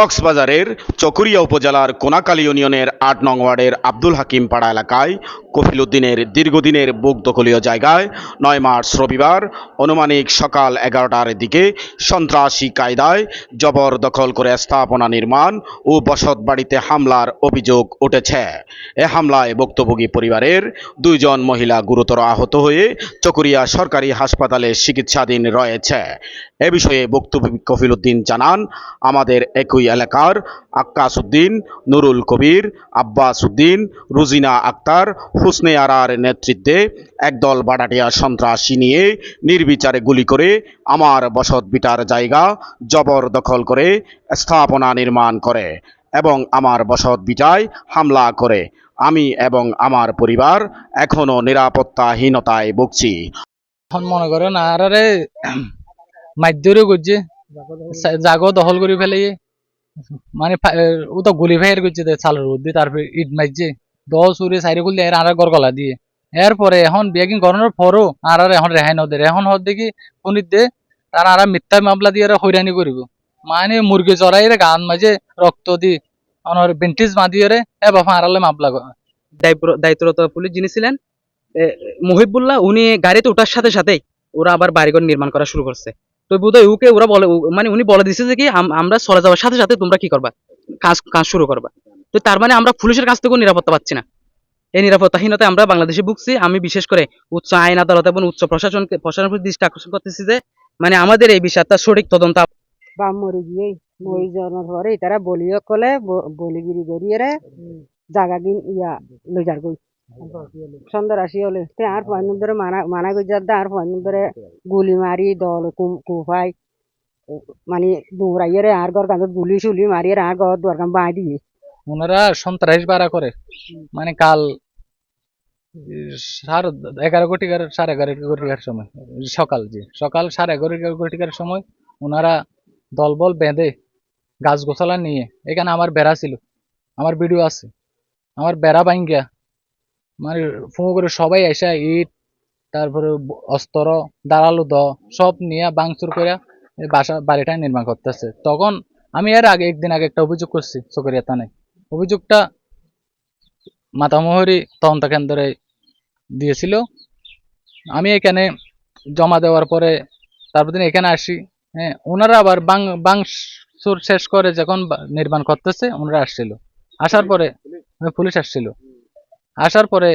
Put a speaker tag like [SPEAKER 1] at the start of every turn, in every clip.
[SPEAKER 1] কক্সবাজারের চকরিয়া উপজেলার কোনাকালী ইউনিয়নের আট নং ওয়ার্ডের আব্দুল হাকিম পাড়া এলাকায় কফিলুদ্দিনের দীর্ঘদিনের বুক দখলীয় জায়গায় নয় মার্চ রবিবার অনুমানিক সকাল এগারোটার দিকে সন্ত্রাসী কায়দায় জবর দখল করে স্থাপনা নির্মাণ ও বসত বাড়িতে হামলার অভিযোগ উঠেছে। এ হামলায় ভুক্তভোগী পরিবারের দুইজন মহিলা গুরুতর আহত হয়ে চকরিয়া সরকারি হাসপাতালে চিকিৎসাধীন রয়েছে। এ বিষয়ে বক্তব্য কফিলুদ্দিন জানান, আমাদের একই এলাকার আক্কাস উদ্দিন নুরুল কবির আব্বাস উদ্দিন রুজিনা আক্তার, হুসনে আরার নেতৃত্বে একদল বাডাটিয়া সন্ত্রাসী নিয়ে নির্বিচারে গুলি করে আমার বসত বিটার জায়গা জবরদখল করে স্থাপনা নির্মাণ করে এবং আমার বসত বিটায় হামলা করে। আমি এবং আমার পরিবার এখনও নিরাপত্তাহীনতায় ভুগছি।
[SPEAKER 2] মনে করেন, আরে মাধ্যরে করছে জাগো দখল করে ফেলে। মানে ও তো গুলি ফায়ার করছে চালের মধ্যে, তারপরে ইট মারছে। দশ উড়ে সাইডে খুললে এর আর গরগলা দিয়ে। এরপরে এখন বিয়াকিং করানোর পরও আর আর এখন রেহাই নদের এখন হদ দেখি শুনিত দে, তার আর মিথ্যা মামলা দিয়ে আর হইরানি করিব। মানে মুরগি চড়াই রে, গান মাঝে রক্ত দি অনর বেন্টিজ বাঁধিয়ে রে এ বাবা আড়ালে মামলা
[SPEAKER 3] দায়িত্বরত পুলিশ যিনি ছিলেন মুহিবুল্লাহ, উনি গাড়িতে ওঠার সাথে সাথেই ওরা আবার বাড়িঘর নির্মাণ করা শুরু করছে। তো বোধহয় ওকে ওরা বলে মানে উনি বলে দিছে যে কি আমরা চলে যাওয়ার সাথে সাথে তোমরা কি করবা? কাজ কাজ শুরু করবা। তো তার মানে আমরা পুলিশের কাছ থেকেও নিরাপত্তা পাচ্ছি না। এই নিরাপত্তাহীনতায় আমরা বাংলাদেশে ভুগছি। আমি বিশেষ করে উচ্চ আইন আদালত এবং উচ্চ প্রশাসনকে প্রশাসনের প্রতি দৃষ্টি আকর্ষণ করতেছি যে মানে আমাদের এই বিষয়টা সঠিক তদন্ত
[SPEAKER 4] বা মরি গিয়ে মরি যাওয়ার পরে তারা বলিও কলে বলিগিরি করিয়ে রে জাগা গিন ইয়া লইজার গই সুন্দর আসি হলে তে আর পয়েন্ট ধরে মানা মানা গই যার আর পয়েন্ট ধরে গুলি মারি দল কুফাই মানে দৌড়াইয়ে রে আর গর কাঁধত গুলি শুলি মারিয়ে আর গর দুয়ার কাম বাঁ দিয়ে
[SPEAKER 2] ওনারা সন্ত্রাস বাড়া করে মানে কাল সাড়ে এগারো কোটিকার সাড়ে এগারো কোটিকার সময় সকাল জি সকাল সাড়ে এগারো কোটিকার সময় ওনারা দলবল বেঁধে গাছ গোছালা নিয়ে এখানে আমার বেড়া ছিল আমার ভিডিও আছে আমার বেড়া ভাঙ্গিয়া মানে ফোন করে সবাই এসে ইট, তারপরে অস্ত্র দাঁড়াল দ, সব নিয়ে বাংচুর করে বাসা, বাড়িটা নির্মাণ করতেছে। তখন আমি এর আগে একদিন আগে একটা অভিযোগ করছি চকরিয়া থানায়। অভিযোগটা মাতামোহরি তদন্ত কেন্দ্রে দিয়েছিল। আমি এখানে জমা দেওয়ার পরে তারপর দিন এখানে আসি হ্যাঁ ওনারা আবার বাং বাংসুর শেষ করে যখন নির্মাণ করতেছে ওনারা আসছিল। আসার পরে পুলিশ আসছিল। আসার পরে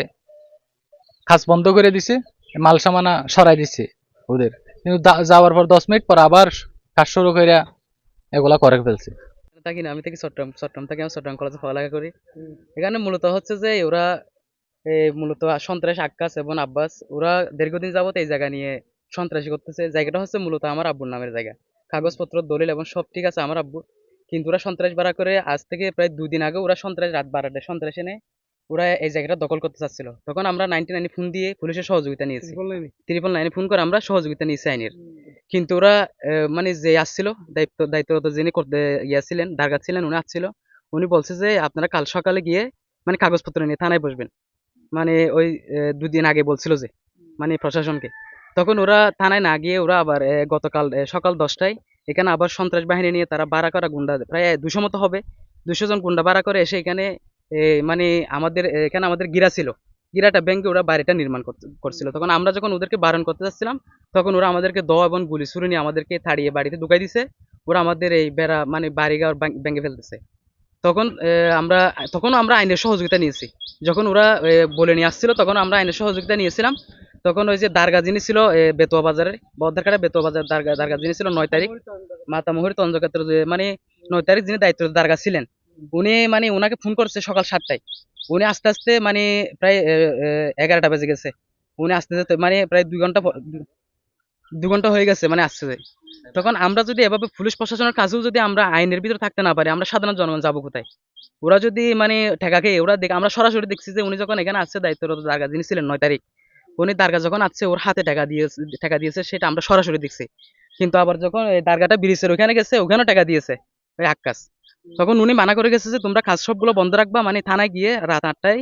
[SPEAKER 2] কাজ বন্ধ করে দিছে, মাল সামানা সরাই দিছে ওদের। কিন্তু যাওয়ার পর দশ মিনিট পর আবার কাজ শুরু করে এগুলা করে ফেলছে।
[SPEAKER 3] থাকি না, আমি থাকি চট্টগ্রাম চট্টগ্রাম থেকে আমি চট্টগ্রাম কলেজে পড়ালেখা করি। এখানে মূলত হচ্ছে যে ওরা মূলত সন্ত্রাস আক্কাস এবং আব্বাস, ওরা দীর্ঘদিন যাবত এই জায়গা নিয়ে সন্ত্রাসী করতেছে। জায়গাটা হচ্ছে মূলত আমার আব্বুর নামের জায়গা। কাগজপত্র, দলিল এবং সব ঠিক আছে আমার আব্বু কিন্তু ওরা সন্ত্রাস বাড়া করে আজ থেকে প্রায় দুদিন আগে ওরা সন্ত্রাস রাত বারোটায় সন্ত্রাস এনে ওরা এই জায়গাটা দখল করতে চাচ্ছিল। তখন আমরা নাইনটি নাইনে ফোন দিয়ে পুলিশের সহযোগিতা নিয়েছি। ত্রিপল নাইনে? ফোন করে আমরা সহযোগিতা নিয়েছি আইনের। কিন্তু ওরা মানে যে আসছিল দায়িত্ব দায়িত্বরত যিনি করতে ইয়া ছিলেন দারগা ছিলেন উনি আসছিল। উনি বলছে যে আপনারা কাল সকালে গিয়ে মানে কাগজপত্র নিয়ে থানায় বসবেন। মানে ওই দুদিন আগে বলছিল যে মানে প্রশাসনকে। তখন ওরা থানায় না গিয়ে ওরা আবার গতকাল সকাল দশটায় এখানে আবার সন্ত্রাস বাহিনী নিয়ে তারা বাড়া করা গুন্ডা প্রায় দুশো মতো হবে। দুশো জন গুন্ডা বাড়া করে এসে এখানে মানে আমাদের, এখানে আমাদের গিরা ছিল। গিরাটা ব্যাংকে ওরা বাড়িটা নির্মাণ করছিল। তখন আমরা যখন ওদেরকে বারণ করতে যাচ্ছিলাম, তখন ওরা আমাদেরকে দ এবং গুলি ছুরি নিয়ে আমাদেরকে তাড়িয়ে বাড়িতে ঢুকাই দিছে। ওরা আমাদের এই বেড়া মানে বাড়িঘর ভাঙ- ভেঙে ফেলতেছে। তখন আমরা তখনও আমরা আইনের সহযোগিতা নিয়েছি। যখন ওরা বলে নিয়ে আসছিল, তখন আমরা আইনের সহযোগিতা নিয়েছিলাম। তখন ওই যে দারগা যিনি ছিল বেতুয়া বাজারের বদ্দারকাটা বেতুয়া বাজার, দারগা দারগা যিনি ছিল, নয় তারিখ, মাতামহুরি তঞ্জক্ষেত্র, যে মানে নয় তারিখ যিনি দায়িত্ব দারগা ছিলেন। উনি মানে ওনাকে ফোন করছে সকাল সাতটায়। উনি আস্তে আস্তে মানে প্রায় এগারোটা বেজে গেছে। উনি আস্তে আস্তে মানে প্রায় দুই ঘণ্টা দু- ঘণ্টা হয়ে গেছে মানে আসছে। তখন আমরা যদি এভাবে পুলিশ প্রশাসনের কাছেও যদি আমরা আইনের ভিতরে থাকতে না পারি, আমরা সাধারণ জনগণ যাব কোথায়? ওরা যদি মানে ঠেকাকে, ওরা দেখ, আমরা সরাসরি দেখছি যে উনি যখন এখানে আসছে, দায়িত্বরত দারগা যিনি ছিলেন নয় তারিখ, উনি দারগা যখন আসছে, ওর হাতে টাকা দিয়েছে টাকা দিয়েছে, সেটা আমরা সরাসরি দেখছি। কিন্তু আবার যখন দারগাটা ব্রিজের ওখানে গেছে, ওখানেও টাকা দিয়েছে, ওই আক্কাস তখন উনি মানা করে গেছে যে, তোমরা কাজ সবগুলো বন্ধ রাখবা মানে থানায় গিয়ে রাত আটটায়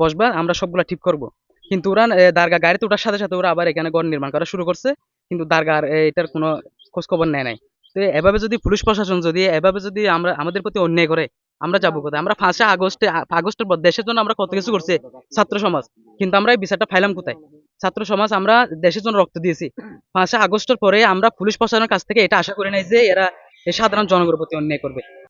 [SPEAKER 3] বসবা, আমরা সবগুলো ঠিক করব। কিন্তু ওরা দারগা গাড়িতে ওঠার সাথে সাথে ওরা আবার এখানে ঘর নির্মাণ করা শুরু করছে। কিন্তু দারগার এটার কোনো খোঁজ খবর নেয় নাই। তো এভাবে যদি পুলিশ প্রশাসন যদি, এভাবে যদি আমরা, আমাদের প্রতি অন্যায় করে, আমরা যাব কোথায়? আমরা পাঁচে আগস্টে আগস্টের পর দেশের জন্য আমরা কত কিছু করছি? ছাত্র সমাজ। কিন্তু আমরা এই বিচারটা ফাইলাম কোথায়? ছাত্র সমাজ, আমরা দেশের জন্য রক্ত দিয়েছি। পাঁচে আগস্টের পরে আমরা পুলিশ প্রশাসনের কাছ থেকে এটা আশা করি নাই যে, এরা সাধারণ জনগণের প্রতি অন্যায় করবে।